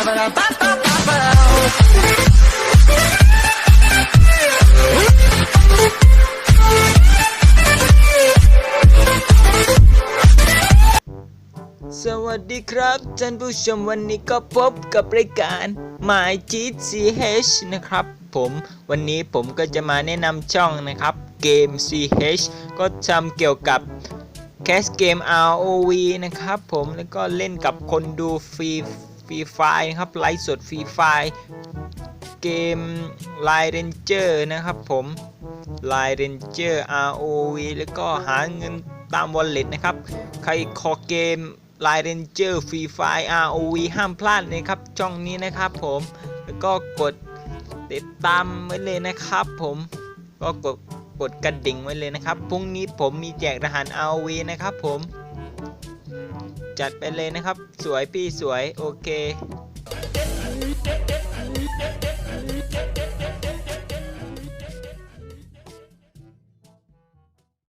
สวัสดีครับท่านผู้ชมวันนี้ก็พบกับรายการ My g CH นะครับ ผมวันนี้ผมก็จะมาแนะนำช่องนะครับเกม CH ก็ทำเกี่ยวกับแคสเกม ROV นะครับผมแล้วก็เล่นกับคนดูฟรี รีไฟนะครับไลฟ์สดฟรีไฟเกม Line Ranger นะครับผม Line Ranger ROV แล้วก็หาเงินตาม Wallet นะครับ ใครคอเกม Line Ranger Free Fire ROV ห้ามพลาดเลยครับช่องนี้นะครับผมแล้วก็กดติดตามไว้เลยนะครับผมก็กดกดกระดิ่งไว้เลยนะครับ พรุ่งนี้ผมมีแจกรหัส ROV นะครับผม จัดไปเลยนะครับ สวยพี่สวยโอเค